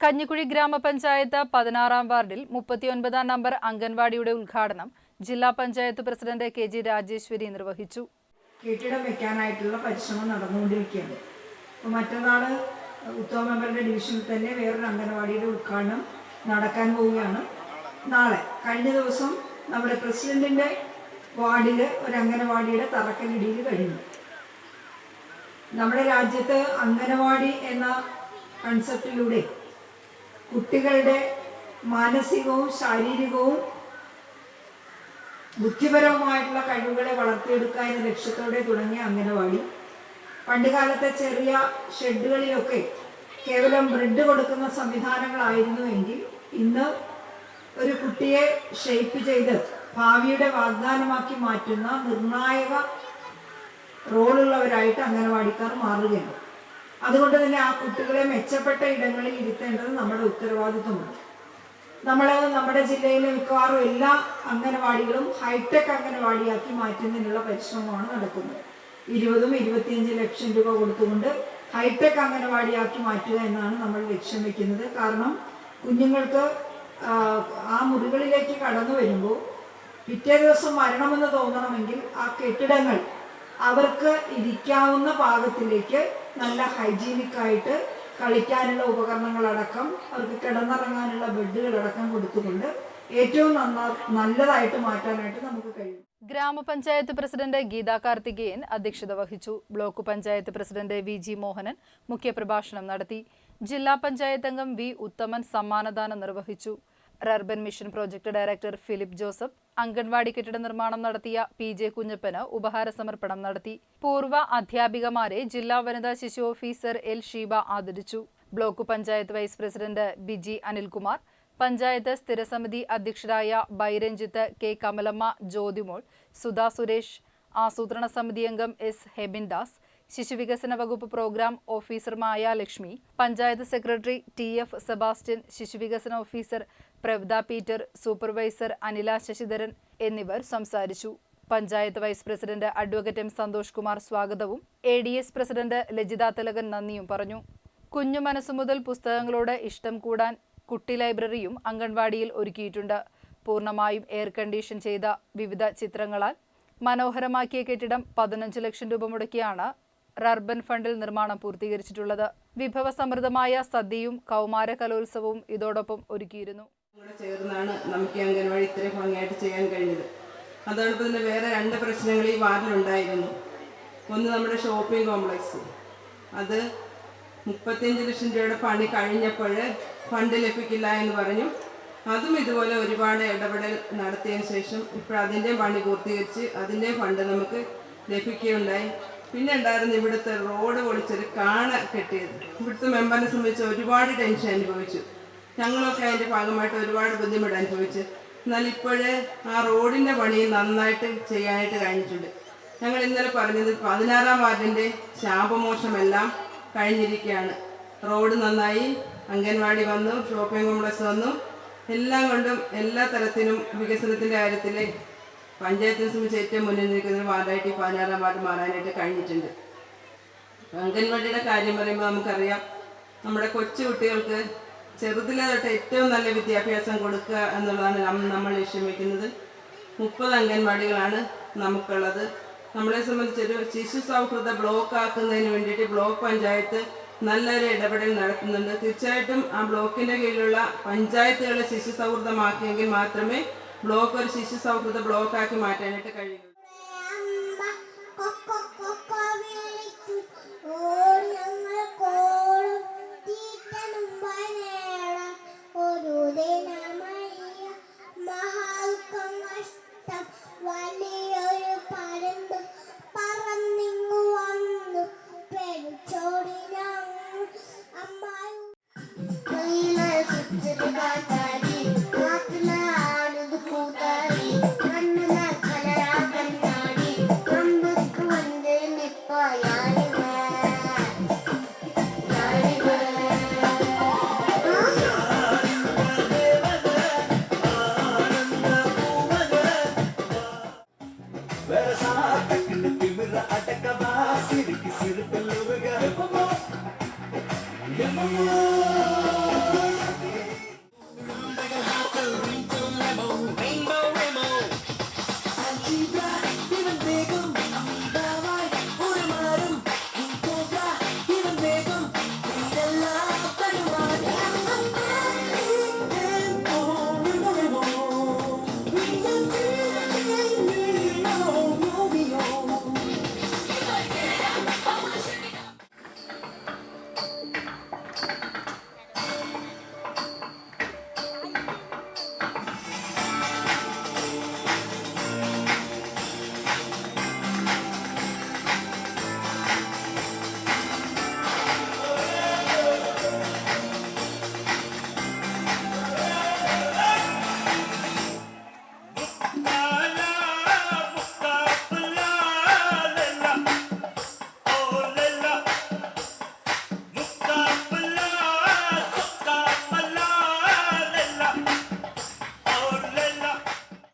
കഞ്ഞിക്കുഴി ഗ്രാമപഞ്ചായത്ത് പതിനാറാം വാർഡിൽ മുപ്പത്തിയൊൻപതാം നമ്പർ അംഗൻവാടിയുടെ ഉദ്ഘാടനം ജില്ലാ panchayat president K G Rajeshwari നിർവഹിച്ചു. കെട്ടിടം വെക്കാനായിട്ടുള്ള പരിശ്രമം നടന്നുകൊണ്ടിരിക്കുകയാണ്. അപ്പോൾ മറ്റന്നാൾ ഉത്തമ ഡിവിഷനിൽ തന്നെ വേറൊരു അംഗനവാടിയുടെ ഉദ്ഘാടനം നടക്കാൻ പോവുകയാണ്. നാളെ കഴിഞ്ഞ ദിവസം നമ്മുടെ പ്രസിഡന്റിന്റെ വാർഡിൽ ഒരു അംഗനവാടിയുടെ തറക്കല്ലിടിയിൽ കഴിഞ്ഞു നമ്മുടെ രാജ്യത്ത് അംഗനവാടി എന്ന കൺസെപ്റ്റിലൂടെ കുട്ടികളുടെ മാനസികവും ശാരീരികവും ബുദ്ധിപരവുമായിട്ടുള്ള കഴിവുകളെ വളർത്തിയെടുക്കുക എന്ന ലക്ഷ്യത്തോടെ തുടങ്ങിയ അംഗനവാടി. പണ്ടുകാലത്തെ ചെറിയ ഷെഡുകളിലൊക്കെ കേവലം ബ്രെഡ് കൊടുക്കുന്ന സംവിധാനങ്ങളായിരുന്നു എങ്കിൽ ഇന്ന് ഒരു കുട്ടിയെ ഷേപ്പ് ചെയ്ത് ഭാവിയുടെ വാഗ്ദാനമാക്കി മാറ്റുന്ന നിർണായക റോളുള്ളവരായിട്ട് അംഗനവാടിക്കാർ മാറുകയാണ്. അതുകൊണ്ട് തന്നെ ആ കുട്ടികളെ മെച്ചപ്പെട്ട ഇടങ്ങളിൽ ഇരുത്തേണ്ടത് നമ്മുടെ ഉത്തരവാദിത്വമാണ്. നമ്മൾ നമ്മുടെ ജില്ലയിലെ മിക്കവാറും എല്ലാ അംഗനവാടികളും ഹൈടെക് അംഗനവാടിയാക്കി മാറ്റുന്നതിനുള്ള പരിശ്രമമാണ് നടക്കുന്നത്. ഇരുപതും ഇരുപത്തിയഞ്ച് ലക്ഷം രൂപ കൊടുത്തുകൊണ്ട് ഹൈടെക് അംഗനവാടിയാക്കി മാറ്റുക എന്നാണ് നമ്മൾ ലക്ഷ്യം വെക്കുന്നത്. കാരണം കുഞ്ഞുങ്ങൾക്ക് ആ, മുറികളിലേക്ക് കടന്നു വരുമ്പോൾ പിറ്റേ ദിവസം വരണമെന്ന് തോന്നണമെങ്കിൽ ആ കെട്ടിടങ്ങൾ അവർക്ക് ഇരിക്കാവുന്ന പാകത്തിലേക്ക് നല്ല ഹൈജീനിക് ആയിട്ട് കളിക്കാനുള്ള ഉപകരണങ്ങളടക്കം അവർക്ക് കിടന്നിറങ്ങാനുള്ള ബെഡുകളടക്കം കൊടുത്തുകൊണ്ട് ഏറ്റവും നന്നാ നല്ലതായിട്ട് മാറ്റാനായിട്ട് നമുക്ക് കഴിയും. ഗ്രാമപഞ്ചായത്ത് പ്രസിഡന്റ് ഗീതാ കാർത്തികേയൻ അധ്യക്ഷത വഹിച്ചു. Block panchayat president V G Mohanan മുഖ്യപ്രഭാഷണം നടത്തി. ജില്ലാ പഞ്ചായത്ത് അംഗം വി ഉത്തമൻ സമ്മാനദാനം നിർവഹിച്ചു. Rurban mission project director Philip Joseph anganwadi കെട്ടിട നിർമ്മാണം നടത്തിയ പി ജെ കുഞ്ഞപ്പന് ഉപഹാര സമർപ്പണം നടത്തി. പൂർവ അധ്യാപികമാരെ ജില്ലാ വനിതാ ശിശു ഓഫീസർ എൽ ഷീബ ആദരിച്ചു. Block panchayat vice president Biji Anilkumar panchayat സ്ഥിരസമിതി അധ്യക്ഷരായ ബൈരഞ്ജിത്ത് കെ കമലമ്മ ജ്യോതിമോൾ സുധാ സുരേഷ് ആസൂത്രണ സമിതി അംഗം എസ് ഹെബിൻദാസ് ശിശുവികസന വകുപ്പ് program officer Maya Lakshmi panchayat secretary T F Sebastian ശിശുവികസന officer പ്രവ്ദ Peter supervisor Anila Sasidharan എന്നിവർ സംസാരിച്ചു. Panchayat vice president advocate M Santhosh Kumar സ്വാഗതവും A D S president Lajitha Thilakan നന്ദിയും പറഞ്ഞു. കുഞ്ഞു മനസ്സു മുതൽ പുസ്തകങ്ങളോട് ഇഷ്ടം കൂടാൻ കുട്ടി ലൈബ്രറിയും അംഗൻവാടിയിൽ ഒരുക്കിയിട്ടുണ്ട്. പൂർണമായും എയർ കണ്ടീഷൻ ചെയ്ത വിവിധ ചിത്രങ്ങളാൽ മനോഹരമാക്കിയ കെട്ടിടം പതിനഞ്ച് ലക്ഷം രൂപ മുടക്കിയാണ് റർബൻ ഫണ്ടിൽ നിർമ്മാണം പൂർത്തീകരിച്ചിട്ടുള്ളത്. വിഭവസമൃദ്ധമായ സദ്യയും കൗമാര കലോത്സവവും ഇതോടൊപ്പം ഒരുക്കിയിരുന്നു. ചേർന്നാണ് നമുക്ക് അംഗൻവാടി ഇത്രയും ഭംഗിയായിട്ട് ചെയ്യാൻ കഴിഞ്ഞത്. അതോടൊപ്പം തന്നെ വേറെ രണ്ട് പ്രശ്നങ്ങൾ ഈ വാർഡിലുണ്ടായിരുന്നു ഒന്ന് നമ്മുടെ ഷോപ്പിംഗ് കോംപ്ലക്സ്. അത് മുപ്പത്തിയഞ്ച് ലക്ഷം രൂപയുടെ പണി കഴിഞ്ഞപ്പോൾ ഫണ്ട് ലഭിക്കില്ല എന്ന് പറഞ്ഞു. അതും ഇതുപോലെ ഒരുപാട് ഇടപെടൽ നടത്തിയതിന് ശേഷം ഇപ്പോൾ അതിന്റെ പണി പൂർത്തീകരിച്ച് അതിന്റെ ഫണ്ട് നമുക്ക് ലഭിക്കുകയുണ്ടായി. പിന്നെ ഉണ്ടായിരുന്നു ഇവിടുത്തെ റോഡ് പൊളിച്ചൊരു കാണ കെട്ടിയത്? ഇവിടുത്തെ മെമ്പറിനെ സംബന്ധിച്ച് ഒരുപാട് ടെൻഷൻ അനുഭവിച്ചു. ഞങ്ങളൊക്കെ അതിന്റെ ഭാഗമായിട്ട് ഒരുപാട് ബുദ്ധിമുട്ട് അനുഭവിച്ചു. എന്നാൽ ഇപ്പോഴേ ആ റോഡിന്റെ പണി നന്നായിട്ട് ചെയ്യാനായിട്ട് കഴിഞ്ഞിട്ടുണ്ട്. ഞങ്ങൾ ഇന്നലെ പറഞ്ഞത് പതിനാറാം വാർഡിന്റെ ശാപമോശമെല്ലാം കഴിഞ്ഞിരിക്കുകയാണ്. റോഡ് നന്നായി അംഗൻവാടി വന്നു ഷോപ്പിംഗ് കോംപ്ലക്സ് വന്നു. എല്ലാം കൊണ്ടും എല്ലാ തരത്തിലും വികസനത്തിന്റെ കാര്യത്തിൽ പഞ്ചായത്തിനെ സംബന്ധിച്ച് ഏറ്റവും മുന്നിൽ നിൽക്കുന്ന വാർഡായിട്ട് പതിനാറാം വാർഡ് മാറാനായിട്ട് കഴിഞ്ഞിട്ടുണ്ട്. അംഗൻവാടിയുടെ കാര്യം പറയുമ്പോൾ നമുക്കറിയാം നമ്മുടെ കൊച്ചു കുട്ടികൾക്ക് ചെറുതിലെ തൊട്ട് ഏറ്റവും നല്ല വിദ്യാഭ്യാസം കൊടുക്കുക എന്നുള്ളതാണ് നമ്മൾ ലക്ഷ്യം വയ്ക്കുന്നത് മുപ്പത് അംഗൻവാടികളാണ് നമുക്കുള്ളത്. നമ്മളെ സംബന്ധിച്ചൊരു ശിശു സൗഹൃദ ബ്ലോക്ക് ആക്കുന്നതിന് വേണ്ടിയിട്ട് ബ്ലോക്ക് പഞ്ചായത്ത് നല്ലൊരു ഇടപെടൽ നടത്തുന്നുണ്ട്. തീർച്ചയായിട്ടും ആ ബ്ലോക്കിന്റെ കീഴിലുള്ള പഞ്ചായത്തുകളെ ശിശു സൗഹൃദമാക്കിയെങ്കിൽ മാത്രമേ ബ്ലോക്ക് ഒരു ശിശു സൗഹൃദ ബ്ലോക്കാക്കി മാറ്റാനായിട്ട് കഴിയൂ Yeah.